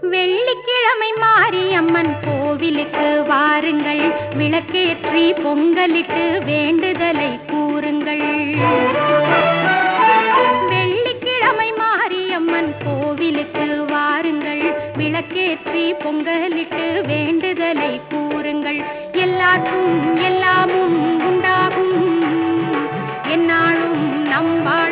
வெள்ளிக்கிழமை மாரியம்மன் கோவிலுக்கு வாருங்கள். விளக்கேற்றி பொங்கலிட்டு வேண்டுதலை கூறுங்கள். வெள்ளிக்கிழமை மாரியம்மன் கோவிலுக்கு வாருங்கள். விளக்கேற்றி பொங்கலிட்டு வேண்டுதலை கூறுங்கள். எல்லாருக்கும் எல்லாமும் உண்டாகும். என்னாலும் நம்பார்